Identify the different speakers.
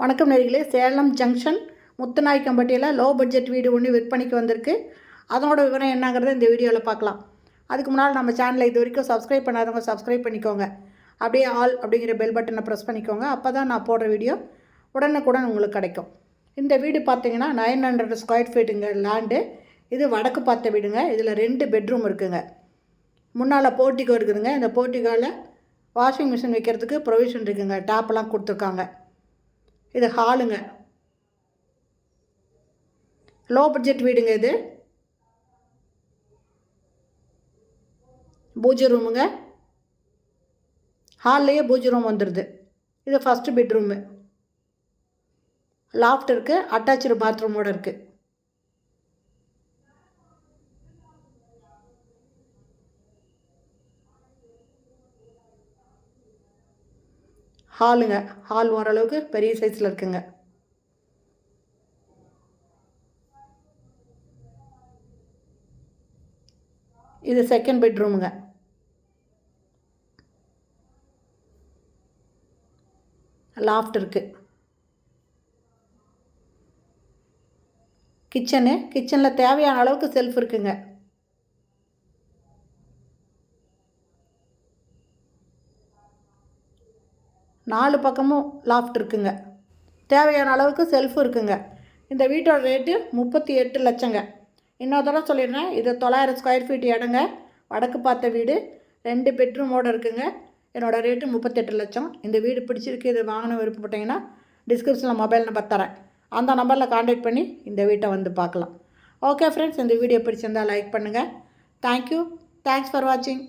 Speaker 1: வணக்கம் நேர்களே. சேலம் ஜங்ஷன் முத்துநாய்க்கம்பட்டியில் லோ பட்ஜெட் வீடு ஒன்று விற்பனைக்கு வந்திருக்கு. அதனோட விவரம் என்னங்கிறத இந்த வீடியோவில் பார்க்கலாம். அதுக்கு முன்னால் நம்ம சேனலை இது வரைக்கும் சப்ஸ்கிரைப் பண்ணாதவங்க சப்ஸ்கிரைப் பண்ணிக்கோங்க. அப்படியே ஆல் அப்படிங்கிற பெல் பட்டனை ப்ரெஸ் பண்ணிக்கோங்க. அப்போ தான் நான் போடுற வீடியோ உடனுக்குடன் உங்களுக்கு கிடைக்கும். இந்த வீடு பார்த்தீங்கன்னா நைன் ஹண்ட்ரட் ஸ்கொயர் ஃபீட்டுங்க லேண்டு இது வடக்கு பார்த்த வீடுங்க. இதில் ரெண்டு பெட்ரூம் இருக்குதுங்க முன்னால் போர்ட்டிகோ இருக்குதுங்க. இந்த போர்ட்டிகோவில் வாஷிங் மிஷின் வைக்கிறதுக்கு ப்ரொவிஷன் இருக்குதுங்க டேப்லாம் கொடுத்துருக்காங்க. இது ஹாலுங்க. லோ பட்ஜெட் வீடுங்க இது. பூஜை ரூமுங்க. ஹால்லையே பூஜை ரூம் வந்துடுது இது ஃபஸ்ட்டு பெட்ரூமு லாஃப்ட் இருக்குது அட்டாச்சு பாத்ரூமோடு இருக்குது ஹாலுங்க. ஹால் ஓரளவுக்கு பெரிய சைஸில் இருக்குங்க. இது செகண்ட் பெட்ரூமுங்க லாஃப்ட் இருக்குது கிச்சனு கிச்சனில் தேவையான அளவுக்கு செல்ஃப் இருக்குங்க. நாலு பக்கமும் லாஃப்ட் இருக்குங்க. தேவையான அளவுக்கு செல்ஃபும் இருக்குங்க. இந்த வீட்டோட ரேட்டு முப்பத்தி எட்டு லட்சங்க. இன்னொரு தடவை சொல்லிடுறேன். இது தொள்ளாயிரம் ஸ்கொயர் ஃபீட் இடங்க. வடக்கு பார்த்த வீடு. ரெண்டு பெட்ரூமோடு இருக்குங்க. என்னோடய ரேட்டு முப்பத்தெட்டு லட்சம். இந்த வீடு பிடிச்சிருக்கு இது வாங்கணும் விருப்பப்பட்டீங்கன்னா டிஸ்கிரிப்ஷனில் மொபைல் நம்பர் தரேன். அந்த நம்பரில் காண்டாக்ட் பண்ணி இந்த வீட்டை வந்து பார்க்கலாம். ஓகே ஃப்ரெண்ட்ஸ் இந்த வீடியோ பிடிச்சிருந்தால் லைக் பண்ணுங்கள் தேங்க்யூ தேங்க்ஸ் ஃபார் வாட்சிங்